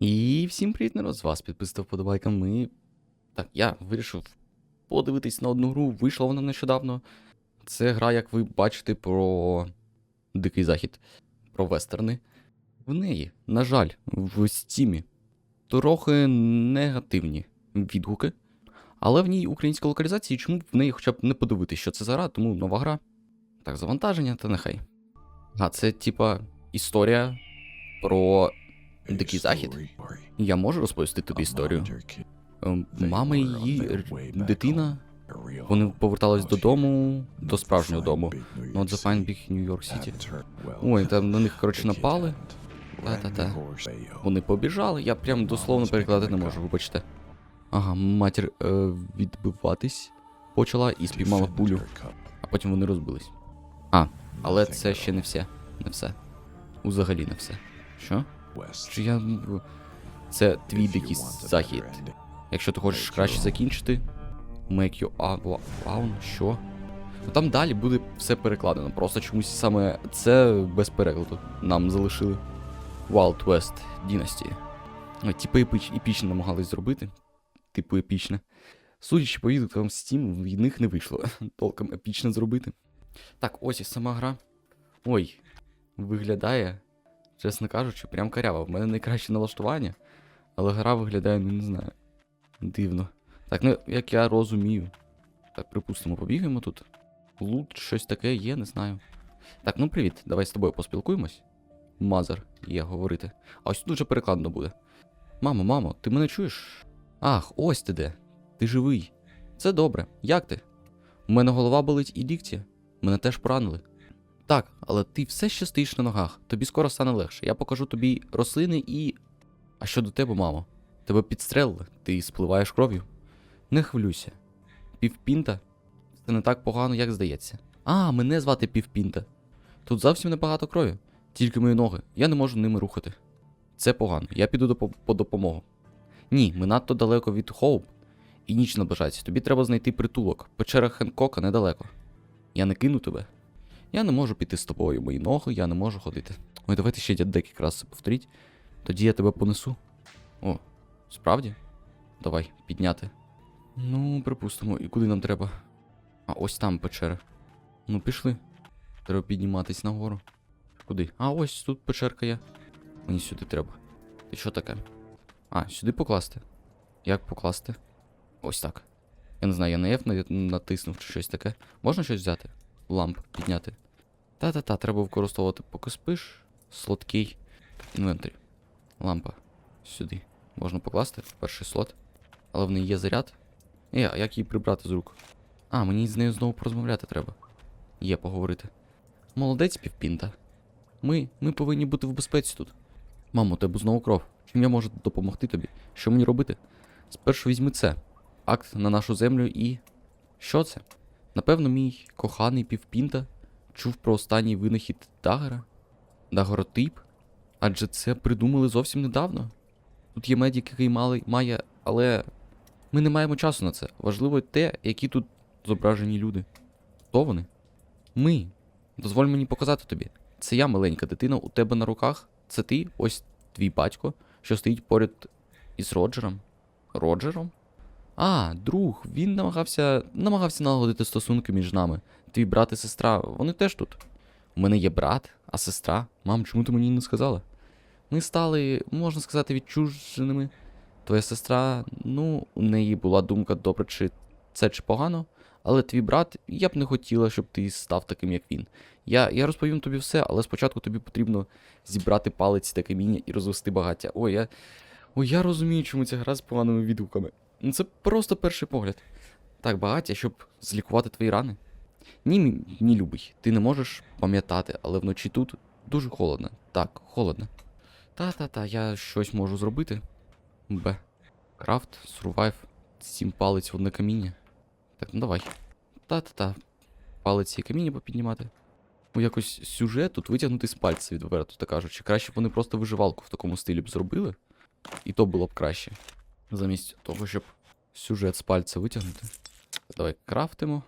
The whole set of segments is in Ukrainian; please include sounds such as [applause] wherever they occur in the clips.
І всім привіт, народ, з вас підписав подобайка. Ми. Так, я вирішив подивитись на одну гру, вийшла вона нещодавно. Це гра, як ви бачите, про Дикий Захід, про вестерни. В неї, на жаль, в стімі трохи негативні відгуки. Але в ній українська локалізація, чому б в неї хоча б не подивитися, що це за гра, тому нова гра. Так, завантаження, та нехай. А це, типа, історія про Дикий Захід. Я можу розповісти тобі історію. Ем, Мама і її дитина, вони повертались додому, до справжнього дому. Ну, от Big New York City. Ой, там на них, коротше, напали. Та-та-та. Вони побіжали, я прям дословно перекладати не можу, вибачте. Ага, матір е, відбиватись почала і спіймала пулю, а потім вони розбились. А, але це ще не все. Не все. Узагалі не все. Що? Чи я. Це твій дикий захід. Якщо ти хочеш краще закінчити, make you a- що? Ну там далі буде все перекладено. Просто чомусь саме це без перекладу нам залишили. Wild West Dynasty. Ну, Типу епіч, епічно намагались зробити. Типу епічне. Судячи по відгукам Steam, в них не вийшло [laughs] толком епічно зробити. Так, ось і сама гра. Ой, виглядає, чесно кажучи, прям карява. В мене найкраще налаштування, але гра виглядає, ну не знаю. Дивно. Так, ну як я розумію. Так, припустимо, побігаємо тут. Лут, щось таке є, не знаю. Так, ну привіт, давай з тобою поспілкуємось. Мазер, є говорити. А ось тут уже перекладно буде. Мамо, мамо, ти мене чуєш? Ах, ось ти де. Ти живий. Це добре. Як ти? У мене голова болить і дікція. Мене теж поранили. Так, але ти все ще стоїш на ногах. Тобі скоро стане легше. Я покажу тобі рослини і. А щодо тебе, мамо? Тебе підстрелили, ти спливаєш кров'ю. Не хвилюйся. Півпінта це не так погано, як здається. А, мене звати Півпінта. Тут зовсім небагато крові, тільки мої ноги. Я не можу ними рухати. Це погано, я піду до по допомогу. Ні, ми надто далеко від Хоуп, і ніч наближається. Тобі треба знайти притулок. Печера Хенкока недалеко. Я не кину тебе. Я не можу піти з тобою, мої ноги, я не можу ходити. Ой, давайте ще декілька разів повторіть. Тоді я тебе понесу. О, справді? Давай, підняти. Ну, припустимо, і куди нам треба? А ось там печера. Ну, пішли. Треба підніматись нагору. Куди? А, ось тут печерка є. Мені сюди треба. І що таке? А, сюди покласти. Як покласти? Ось так. Я не знаю, я на F натиснув чи щось таке. Можна щось взяти? Ламп підняти. Та-та-та, треба використовувати, поки спиш. Слоткий. Інвентарі. Лампа. Сюди. Можна покласти перший слот. Але в неї є заряд. Е, а як її прибрати з рук? А, мені з нею знову порозмовляти треба. Є поговорити. Молодець півпінта. Ми, ми повинні бути в безпеці тут. Мамо, тебе знову кров. Чим я можу допомогти тобі? Що мені робити? Спершу візьми це. Акт на нашу землю і. Що це? Напевно, мій коханий півпінта чув про останній винахід Дагера? Дагоротип? Адже це придумали зовсім недавно. Тут є медик, який мали, має, але ми не маємо часу на це. Важливо те, які тут зображені люди. Хто вони? Ми. Дозволь мені показати тобі. Це я, маленька дитина, у тебе на руках. Це ти, ось твій батько, що стоїть поряд із Роджером. Роджером? А, друг, він намагався намагався налагодити стосунки між нами. Твій брат і сестра, вони теж тут. У мене є брат, а сестра. Мам, чому ти мені не сказала? Ми стали, можна сказати, відчуженими. Твоя сестра, ну, у неї була думка, добре, чи це чи погано, але твій брат, я б не хотіла, щоб ти став таким, як він. Я, я розповім тобі все, але спочатку тобі потрібно зібрати палиці та каміння і розвести багаття. Ой, я. Ой, я розумію, чому ця гра з поганими відгуками. Ну це просто перший погляд. Так, багаття, щоб злікувати твої рани. Ні, мій любий, ти не можеш пам'ятати, але вночі тут дуже холодно. Так, холодно. Та-та-та, я щось можу зробити. Б. Крафт, сурвайв, сім палець одне каміння. Так, ну давай. Та-та-та. Палець і каміння попіднімати. Ну, якось сюжет тут витягнути з пальця відверто, так кажучи. Краще б вони просто виживалку в такому стилі б зробили. І то було б краще. Замість того, щоб сюжет з пальця витягнути. Давай крафтимо.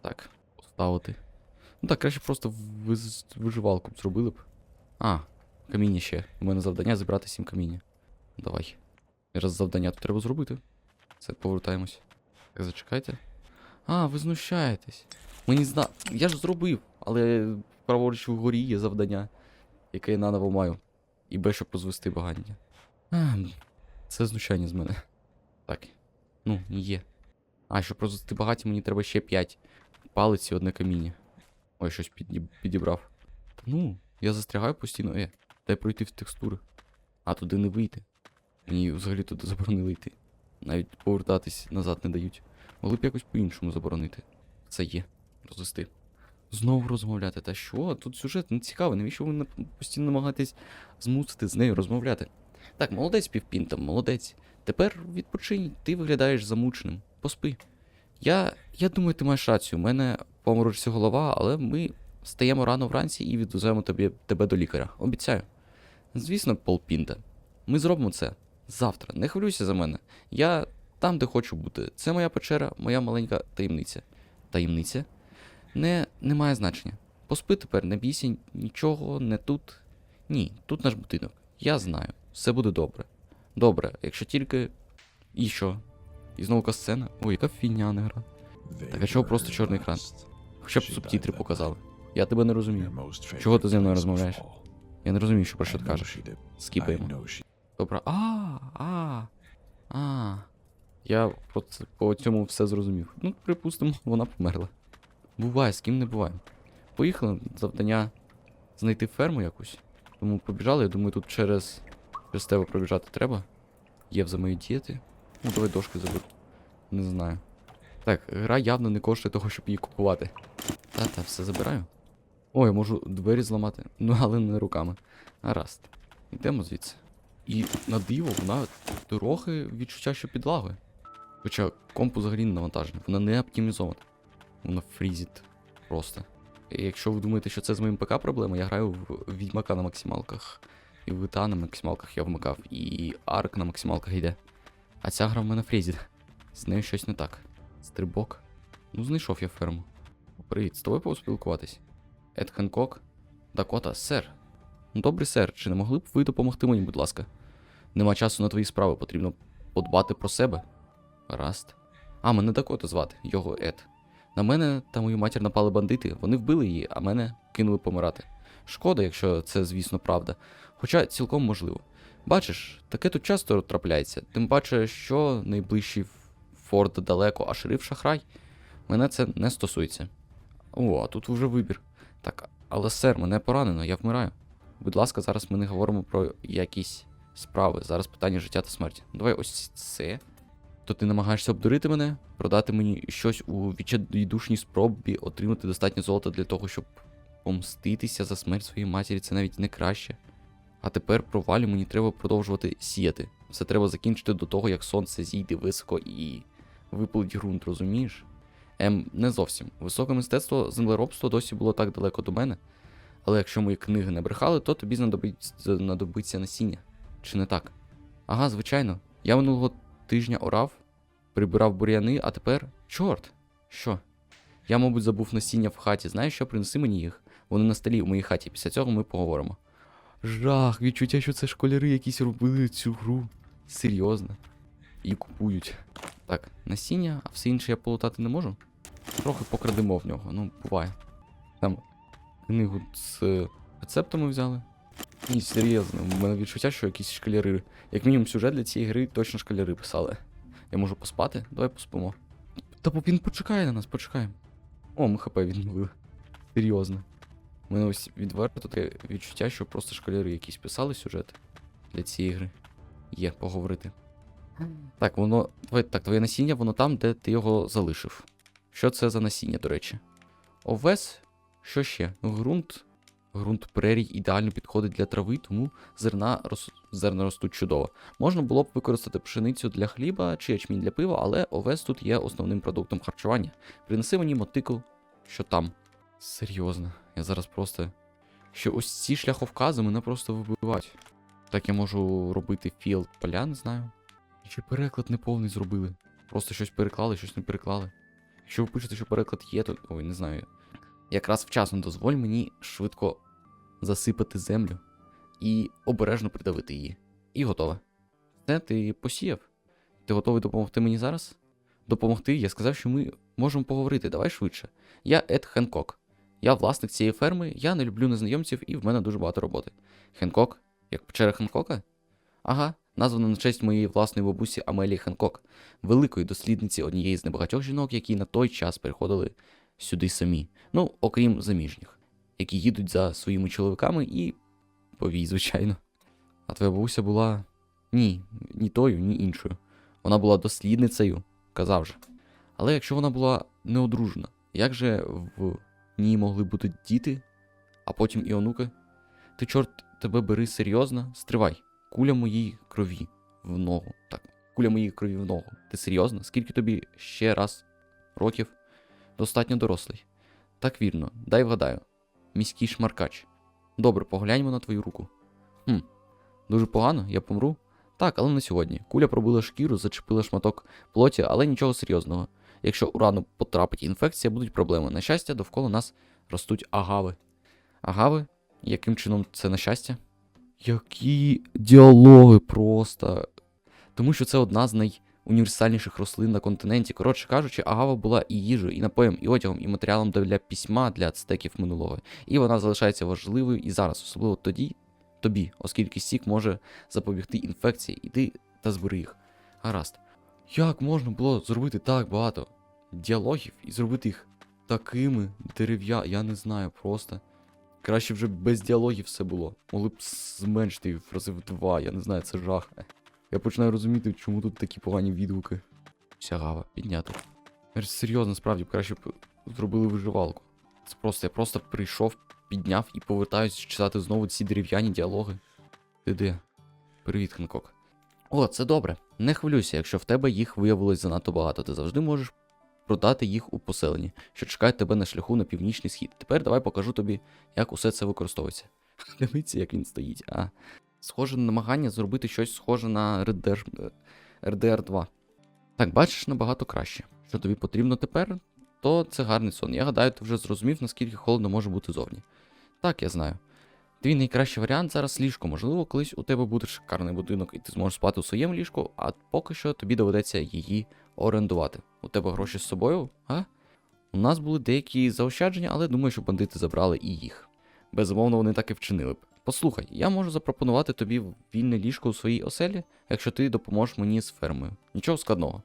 Так, поставити. Ну так, краще просто виживалку б зробили б. А, каміння ще. У мене завдання зібрати сім каміння. Давай. Раз завдання тут треба зробити. Це повертаємось. Так, зачекайте. А, ви знущаєтесь. Мені зна. Я ж зробив, але праворуч вгорі є завдання, яке я наново маю. І Б, щоб розвести багання. А, це знущання з мене. Так. Ну, є. А, щоб розвести багаті, мені треба ще 5 палиць і одне каміння. Ой, щось підібрав. Ну, я застрягаю постійно. Е, дай пройти в текстури. А туди не вийти. Мені взагалі туди заборонили йти. Навіть повертатись назад не дають. Могли б якось по-іншому заборонити. Це є. Розвести. Знову розмовляти. Та що? Тут сюжет не цікавий. Навіщо ви постійно намагаєтесь змусити з нею розмовляти? Так, молодець півпінта, молодець. Тепер відпочинь, ти виглядаєш замученим. Поспи. Я. Я думаю, ти маєш рацію. У мене поморочиться голова, але ми стаємо рано вранці і відвеземо тобі, тебе до лікаря. Обіцяю. Звісно, полпінта. Ми зробимо це завтра. Не хвилюйся за мене. Я там, де хочу бути. Це моя печера, моя маленька таємниця. Таємниця? Не, не має значення. Поспи тепер, не бійся нічого, не тут. Ні, тут наш будинок. Я знаю. Все буде добре. Добре, якщо тільки. І що? І знову касцена? Ой, яка фіняна гра. Так а чого просто чорний екран? Хоча б субтитри показали. Я тебе не розумію. Чого ти зі мною розмовляєш? Я не розумію, що про що ти кажеш. Скіпаємо. Добре. А, а, а. Я по, по цьому все зрозумів. Ну, припустимо, вона померла. Буває, з ким не буває. Поїхали, завдання знайти ферму якусь. Тому побіжали, я думаю, тут через, через тебе пробіжати треба. Є в за мої діти. Ну, давай дошки заберу. Не знаю. Так, гра явно не коштує того, щоб її купувати. Та-та, все забираю. О, я можу двері зламати. [laughs] Ну, але не руками. Гаразд. Йдемо звідси. І на диво, вона трохи відчуття, що підлагує. Хоча комп взагалі не навантажений, вона не оптимізована. Вона фрізить просто. І якщо ви думаєте, що це з моїм ПК проблема, я граю в Відьмака на максималках. І ВТА на максималках я вмикав, і Арк на максималках йде. А ця гра в мене фрізить. З нею щось не так. Стрибок. Ну, знайшов я ферму. Привіт, з тобою поспілкуватись? Ед Хенкок? Дакота, сер. Ну, Добрий сер, чи не могли б ви допомогти мені, будь ласка? Нема часу на твої справи, потрібно подбати про себе. Гаразд. А, мене Дакота звати, його Ед. На мене та мою матір напали бандити, вони вбили її, а мене кинули помирати. Шкода, якщо це, звісно, правда. Хоча цілком можливо. Бачиш, таке тут часто трапляється, тим паче, що найближчий форт далеко, а шериф шахрай. Мене це не стосується. О, а тут вже вибір. Так, але сер, мене поранено, я вмираю. Будь ласка, зараз ми не говоримо про якісь справи. Зараз питання життя та смерті. Давай ось це. То ти намагаєшся обдурити мене, продати мені щось у відчайдушній спробі отримати достатньо золота для того, щоб помститися за смерть своєї матері, це навіть не краще. А тепер провалю мені треба продовжувати сіяти. Все треба закінчити до того, як сонце зійде високо і випалить ґрунт, розумієш? Ем, не зовсім. Високе мистецтво землеробства досі було так далеко до мене. Але якщо мої книги не брехали, то тобі знадобиться, знадобиться насіння. Чи не так? Ага, звичайно. Я минулого тижня орав, прибирав бур'яни, а тепер. Чорт! Що? Я, мабуть, забув насіння в хаті. Знаєш що, принеси мені їх. Вони на столі у моїй хаті. Після цього ми поговоримо. Жах, відчуття, що це школяри якісь робили цю гру. Серйозно. І купують. Так, насіння, а все інше я полутати не можу. Трохи покрадемо в нього, ну, буває. Там книгу з рецептами взяли. Ні, серйозно, у мене відчуття, що якісь школяри. Як мінімум сюжет для цієї гри точно школяри писали. Я можу поспати? Давай поспимо. Та він почекає на нас, почекаємо. О, ми хп відновили. Серйозно. У мене ось відверто таке відчуття, що просто школяри якісь писали сюжет для цієї гри. Є, поговорити. Так, воно. Так, твоє насіння, воно там, де ти його залишив. Що це за насіння, до речі? Овес? Що ще? Грунт. Грунт прерій ідеально підходить для трави, тому зерна, рос... зерна ростуть чудово. Можна було б використати пшеницю для хліба чи ячмінь для пива, але овес тут є основним продуктом харчування. Принеси мені мотикл, що там. Серйозно, я зараз просто. Що ось ці шляховкази мене просто вибивають. Так я можу робити філд поля, не знаю. Чи переклад неповний зробили? Просто щось переклали, щось не переклали. Якщо ви пишете, що переклад є, то. Ой, не знаю. Якраз вчасно дозволь мені швидко засипати землю і обережно придавити її. І готове. Це ти посіяв. Ти готовий допомогти мені зараз? Допомогти? Я сказав, що ми можемо поговорити. Давай швидше. Я Ед Хенкок. Я власник цієї ферми, я не люблю незнайомців і в мене дуже багато роботи. Хенкок? Як печера Хенкока? Ага, названа на честь моєї власної бабусі Амелії Хенкок, великої дослідниці однієї з небагатьох жінок, які на той час приходили сюди самі. Ну, окрім заміжніх, які їдуть за своїми чоловіками і повій, звичайно. А твоя бабуся була. Ні, ні тою, ні іншою. Вона була дослідницею, казав же. Але якщо вона була неодружена, як же в ній могли бути діти, а потім і онуки? Ти, чорт, тебе бери серйозно, стривай. Куля моїй крові в ногу. Так, куля моїй крові в ногу. Ти серйозно? Скільки тобі ще раз років? Достатньо дорослий. Так вірно, дай вгадаю. Міський шмаркач. Добре, погляньмо на твою руку. Хм, дуже погано, я помру. Так, але не сьогодні. Куля пробила шкіру, зачепила шматок плоті, але нічого серйозного. Якщо у рану потрапить інфекція, будуть проблеми. На щастя, довкола нас ростуть агави. Агави? Яким чином це на щастя? Які діалоги просто. Тому що це одна з найуніверсальніших рослин на континенті. Коротше кажучи, агава була і їжею, і напоєм, і одягом, і матеріалом для письма для ацтеків минулого. І вона залишається важливою і зараз, особливо тоді, тобі, оскільки сік може запобігти інфекції, іди та збери їх. Гаразд. Як можна було зробити так багато діалогів і зробити їх такими дерев'я, я не знаю просто. Краще вже без діалогів все було. Могли б зменшити їх в рази в два, я не знаю, це жах. Я починаю розуміти, чому тут такі погані відгуки. Сягава, піднято. Я Серйозно, справді, краще б зробили виживалку. Це просто, я просто прийшов, підняв і повертаюсь читати знову ці дерев'яні діалоги. Ти де? Привіт, Хенкок. О, це добре. Не хвилюйся, якщо в тебе їх виявилось занадто багато, ти завжди можеш продати їх у поселенні, що чекають тебе на шляху на північний схід. Тепер давай покажу тобі, як усе це використовується. [laughs] Дивіться, як він стоїть, а. Схоже на намагання зробити щось схоже на RDR, RDR 2. Так, бачиш набагато краще. Що тобі потрібно тепер, то це гарний сон. Я гадаю, ти вже зрозумів, наскільки холодно може бути зовні. Так, я знаю. Твій найкращий варіант зараз ліжко. Можливо, колись у тебе буде шикарний будинок, і ти зможеш спати у своєму ліжку, а поки що тобі доведеться її орендувати. У тебе гроші з собою, а? У нас були деякі заощадження, але думаю, що бандити забрали і їх. Безумовно, вони так і вчинили б. Послухай, я можу запропонувати тобі вільне ліжко у своїй оселі, якщо ти допоможеш мені з фермою. Нічого складного.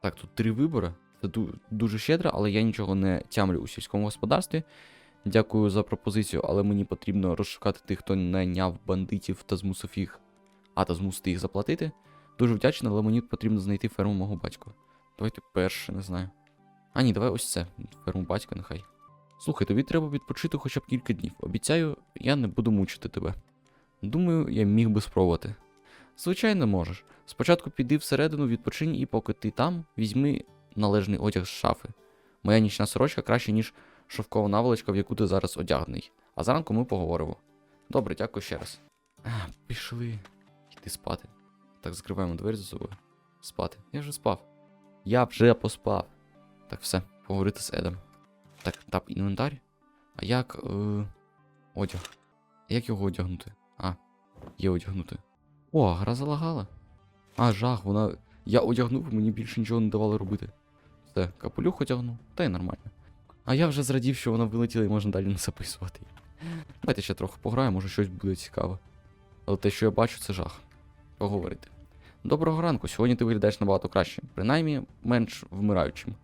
Так, тут три вибори. Це дуже щедро, але я нічого не тямлю у сільському господарстві. Дякую за пропозицію, але мені потрібно розшукати тих, хто найняв бандитів та змусив їх. А, та змусити їх заплатити. Дуже вдячний, але мені потрібно знайти ферму мого батька. Давайте перше, не знаю. А ні, давай ось це. Ферму батька, нехай. Слухай, тобі треба відпочити хоча б кілька днів. Обіцяю, я не буду мучити тебе. Думаю, я міг би спробувати. Звичайно, можеш. Спочатку піди всередину, відпочинь, і поки ти там, візьми належний одяг з шафи. Моя нічна сорочка краще, ніж шовкова наволочка, в яку ти зараз одягнений. А зранку ми поговоримо. Добре, дякую ще раз. А, пішли. Йди спати. Так, закриваємо двері за собою. Спати. Я вже спав. Я вже поспав. Так, все, поговорити з Едом. Так, тап інвентар. А як. Е... Одяг. Як його одягнути? А, є одягнути. О, гра залагала. А, жах, вона. Я одягнув, мені більше нічого не давали робити. Все, капелюх одягнув, та й нормально. А я вже зрадів, що вона вилетіла і можна далі не записувати. Давайте ще трохи пограю, може щось буде цікаве. Але те, що я бачу, це жах. Поговорити. Доброго ранку, сьогодні ти виглядаєш набагато краще, принаймні менш вмираючим.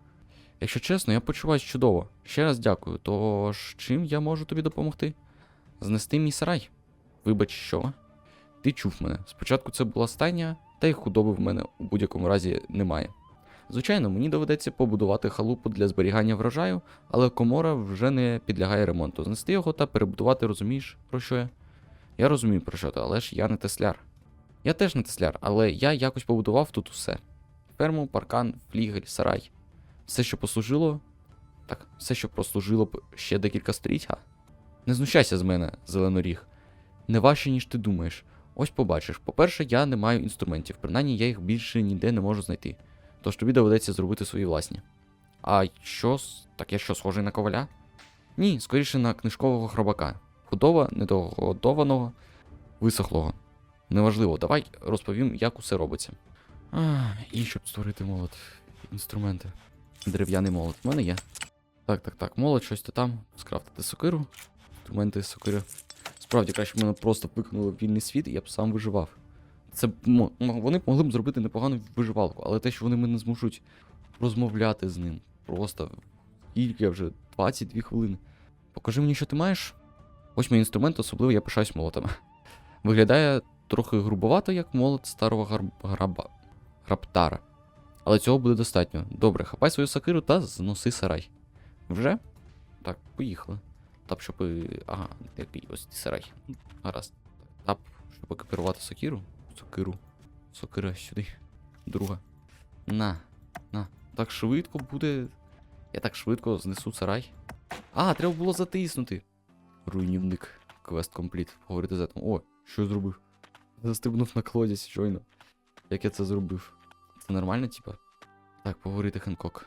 Якщо чесно, я почуваюся чудово. Ще раз дякую. Тож, чим я можу тобі допомогти? Знести мій сарай. Вибач, що? Ти чув мене. Спочатку це була стайня, та й худоби в мене у будь-якому разі немає. Звичайно, мені доведеться побудувати халупу для зберігання врожаю, але комора вже не підлягає ремонту. Знести його та перебудувати, розумієш, про що я? Я розумію про що ти, але ж я не тесляр. Я теж не тесляр, але я якось побудував тут усе: ферму, паркан, флігель, сарай. Все, що послужило. Так, все, що прослужило б ще декілька століть, а? Не знущайся з мене, зеленоріг. Не важче, ніж ти думаєш. Ось побачиш. По-перше, я не маю інструментів, принаймні я їх більше ніде не можу знайти. Тож тобі доведеться зробити свої власні. А що? Так я що, схожий на коваля? Ні, скоріше на книжкового хробака. Худоба недогодованого, висохлого. Неважливо, давай розповім, як усе робиться. А, і щоб створити молот. Інструменти. Дерев'яний молот. У мене є. Так, так, так. Молот, щось то там. Скрафтити сокиру. Інструменти сокири. Справді, краще б мене просто викинули в вільний світ, і я б сам виживав. Це вони могли б зробити непогану виживалку, але те, що вони мене змушують розмовляти з ним. Просто скільки вже 22 хвилини. Покажи мені, що ти маєш. Ось мій інструмент, особливо я пишаюсь молотами. Виглядає трохи грубовато, як молот старого гарб... граба... граптара. Але цього буде достатньо. Добре, хапай свою сокиру та зноси сарай. Вже? Так, поїхали. Тап, щоб. Ага, який ось сарай. Гаразд. Тап, щоб екіпірувати сокиру. Сокиру. Сокира сюди. Друга. На. На. Так швидко буде. Я так швидко знесу сарай. А, треба було затиснути. Руйнівник. Квест компліт. Говорити з етом. О, що я зробив? Застрибнув на колодязь щойно. Як я це зробив? Це нормально, типа? Так, поговорити Хенкок.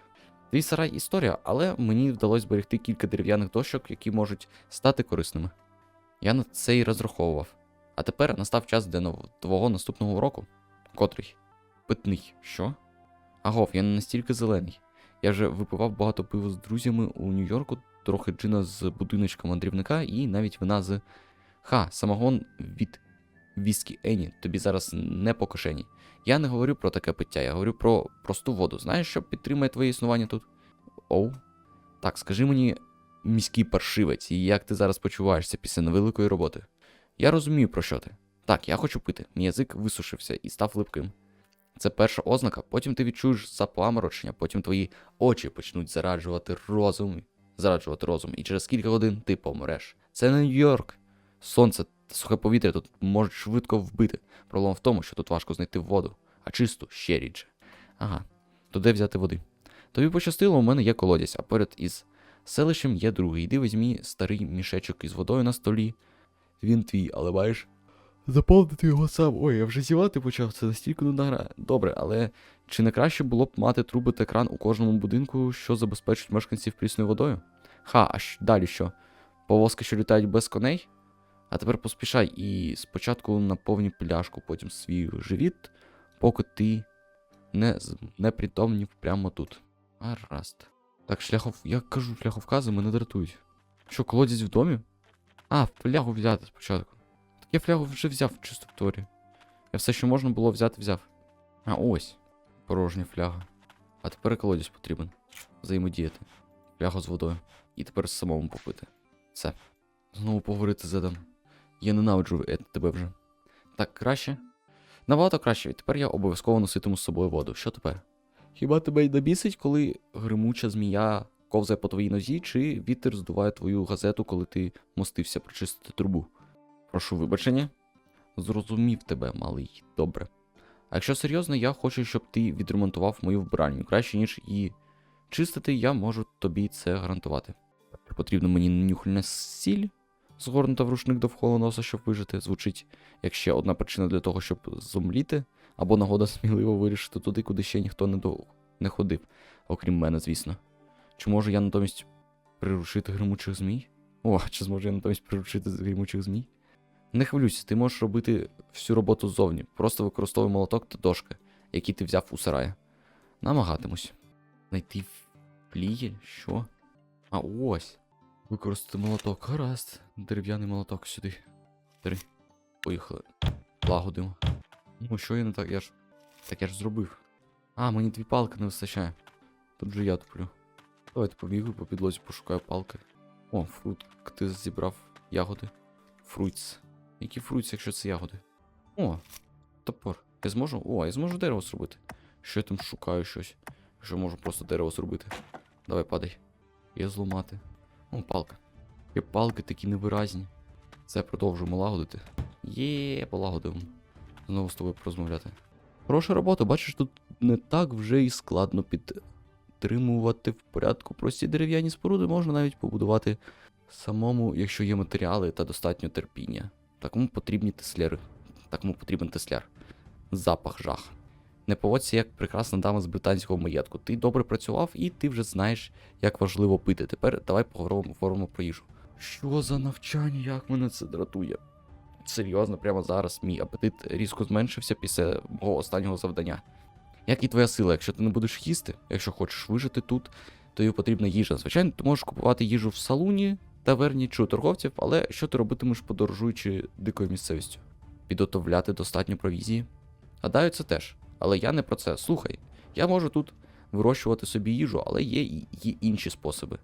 Твій сарай історія, але мені вдалося зберегти кілька дерев'яних дощок, які можуть стати корисними. Я на це і розраховував. А тепер настав час для твого наступного уроку. Котрий? Питний. Що? Агов, я не настільки зелений. Я вже випивав багато пива з друзями у Нью-Йорку, трохи джина з будиночка мандрівника і навіть вина з. Ха, самогон від віскі Ені тобі зараз не по кишені. Я не говорю про таке пиття, я говорю про просту воду. Знаєш, що підтримує твоє існування тут? Оу. Так, скажи мені, міський паршивець, і як ти зараз почуваєшся після невеликої роботи? Я розумію, про що ти. Так, я хочу пити. Мій язик висушився і став липким. Це перша ознака, потім ти відчуєш запаморочення, потім твої очі почнуть зараджувати розум. Зараджувати розум, і через кілька годин ти помреш. Це не Нью-Йорк. Сонце сухе повітря тут можуть швидко вбити. Проблема в тому, що тут важко знайти воду, а чисту ще рідше. Ага, то де взяти води? Тобі пощастило, у мене є колодязь, а поряд із селищем є другий. Іди візьмі старий мішечок із водою на столі. Він твій, але маєш. Заповнити його сам. Ой, я вже зівати почав, це настільки нудна гра. Добре, але чи не краще було б мати труби та кран у кожному будинку, що забезпечить мешканців прісною водою? Ха, а далі що? Повозки, що літають без коней? А тепер поспішай і спочатку наповні пляшку, потім свій живіт, поки ти не, не притомнів прямо тут. Гаразд. Так, шляхов. Я кажу, шляховкази мене дратують. Що, колодязь в домі? А, флягу взяти спочатку. Так я флягу вже взяв в торі. Я все, що можна було взяти, взяв. А, ось. Порожня фляга. А тепер колодязь потрібен. Взаємодіяти. Флягу з водою. І тепер самому попити. Все. Знову поговорити з Едом. Я ненавиджу тебе вже. Так краще? Набагато краще, відтепер я обов'язково носитиму з собою воду. Що тепер? Хіба тебе й добісить, коли гримуча змія ковзає по твоїй нозі, чи вітер здуває твою газету, коли ти мостився прочистити трубу? Прошу вибачення. Зрозумів тебе, малий, добре. А якщо серйозно, я хочу, щоб ти відремонтував мою вбиральню краще, ніж її чистити, я можу тобі це гарантувати. Потрібно мені нюхальна сіль, згорнута в рушник довкола носа, щоб вижити. Звучить як ще одна причина для того, щоб зомліти, або нагода сміливо вирішити туди, куди ще ніхто не, до... не ходив, окрім мене, звісно. Чи можу я натомість приручити гримучих змій? О, чи зможу я натомість приручити гримучих змій? Не хвилюйся, ти можеш робити всю роботу ззовні. Просто використовуй молоток та дошки, які ти взяв у сараї. Намагатимусь. Найти флігель? Що? А ось. Використати молоток. Гаразд. Дерев'яний молоток сюди. Три. Поїхали. Лагодимо. Ну, що я не так? Я ж. Так я ж зробив. А, мені дві палки не вистачає. Тут же я туплю. Давайте побігаю по підлозі, пошукаю палки. О, фрут. Ти зібрав ягоди. Фруйтс. Які фруйтс, якщо це ягоди? О, топор. Я зможу. О, я зможу дерево зробити. Що я там шукаю щось? Що можу просто дерево зробити. Давай падай. Я зламати. О, палка. Є палки такі невиразні. Це продовжуємо лагодити. Є, полагодимо. Знову з тобою порозмовляти. Хороша робота, бачиш, тут не так вже і складно підтримувати в порядку прості дерев'яні споруди можна навіть побудувати самому, якщо є матеріали та достатньо терпіння. Такому потрібні тесляри. Такому потрібен тесляр. Запах жах. Не поводься як прекрасна дама з британського маєтку. Ти добре працював і ти вже знаєш, як важливо пити. Тепер давай поговоримо, про їжу. Що за навчання, як мене це дратує? серйозно, прямо зараз мій апетит різко зменшився після мого останнього завдання. Як і твоя сила, якщо ти не будеш їсти, якщо хочеш вижити тут, тобі потрібна їжа. Звичайно, ти можеш купувати їжу в салуні, таверні чи у торговців, але що ти робитимеш, подорожуючи дикою місцевістю? Підготовляти достатньо провізії? Гадаю, це теж. Але я не про це. Слухай, я можу тут вирощувати собі їжу, але є і є інші способи.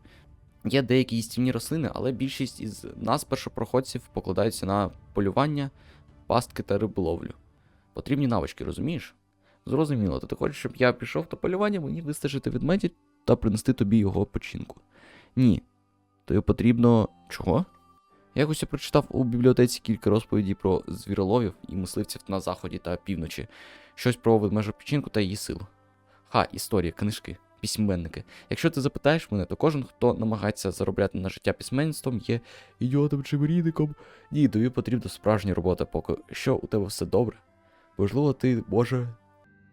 Є деякі їстівні рослини, але більшість із нас, першопроходців, покладаються на полювання, пастки та риболовлю. Потрібні навички, розумієш? Зрозуміло, ти хочеш, щоб я пішов до полювання, мені вистежити ведмедя та принести тобі його печінку. Ні. Тобі потрібно. чого? Якось я прочитав у бібліотеці кілька розповідей про звіроловів і мисливців на заході та півночі, щось про ведмежу печінку та її силу. Ха, історія, книжки, письменники. Якщо ти запитаєш мене, то кожен, хто намагається заробляти на життя письменництвом, є ідіотом чи мрійником. Ні, тобі потрібна справжня робота, поки що у тебе все добре. Можливо, ти може.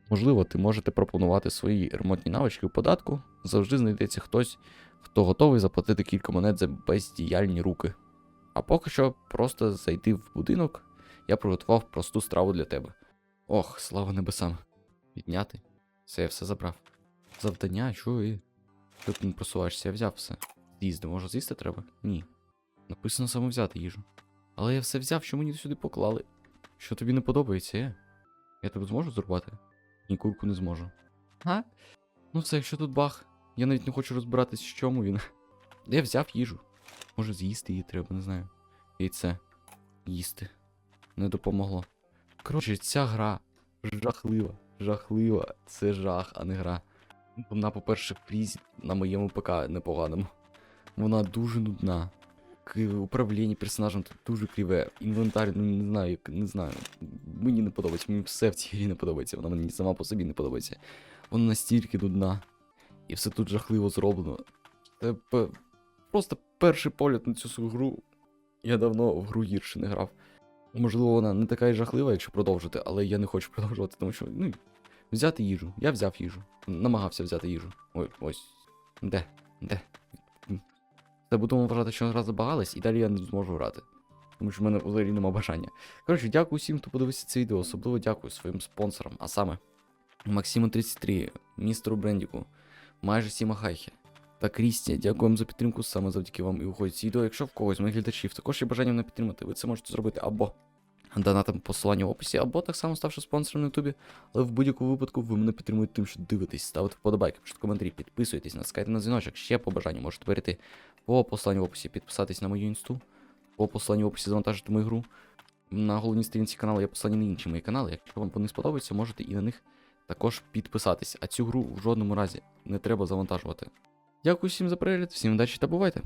Можливо, ти можете пропонувати свої ремонтні навички у податку. Завжди знайдеться хтось, хто готовий заплатити кілька монет за бездіяльні руки. А поки що просто зайти в будинок, я приготував просту страву для тебе. Ох, слава небесам. Підняти. Це я все забрав. Завдання. Ти тут не просуваєшся, я взяв все. З'їзди, може з'їсти треба? Ні. Написано саме взяти їжу. Але я все взяв, що мені сюди поклали. Що тобі не подобається, е? Я тебе зможу зрубати? Ні, курку не зможу. А? Ну все, якщо тут бах. Я навіть не хочу розбиратись, в чому він. [laughs] Я взяв їжу. Може з'їсти її треба, не знаю. Яйце. Їсти. Не допомогло. Коротше, ця гра жахлива. Жахлива. Це жах, а не гра. Вона, по-перше, в на моєму ПК непоганому. Вона дуже нудна. Управління персонажем тут дуже криве. Інвентар, ну не знаю, як- не знаю. Мені не подобається, мені все в цій грі не подобається. Вона мені сама по собі не подобається. Вона настільки нудна. І все тут жахливо зроблено. Це просто перший погляд на цю гру. Я давно в гру гірше не грав. Можливо, вона не така й жахлива, якщо продовжити, але я не хочу [laughs] продовжувати, тому що, ну, взяти їжу. Я взяв їжу. Намагався взяти їжу. Ой, ось. Де? Де? Це будемо вважати, що гра забагалась, і далі я не зможу грати. Тому що в мене взагалі нема бажання. Коротше, дякую всім, хто подивився це відео. Особливо дякую своїм спонсорам, а саме Максиму 33, містеру Брендіку, майже Сіма Хайхе та Крісті. Дякую вам за підтримку. Саме завдяки вам і виходить ці відео. Якщо в когось з моїх глядачів також є бажання мене підтримати, ви це можете зробити або донатом посилання в описі, або так само ставши спонсором на Ютубі. Але в будь-якому випадку ви мене підтримуєте тим, що дивитесь, ставите вподобайки, пишете коментарі, підписуйтесь, натискайте на дзвіночок. Ще по бажанню можете перейти по посиланню в описі, підписатись на мою інсту, по посиланню в описі завантажити мою гру. На головній сторінці каналу є посилання на інші мої канали. Якщо вам вони сподобаються, можете і на них також підписатись. А цю гру в жодному разі не треба завантажувати. Дякую всім за перегляд, всім удачі та бувайте!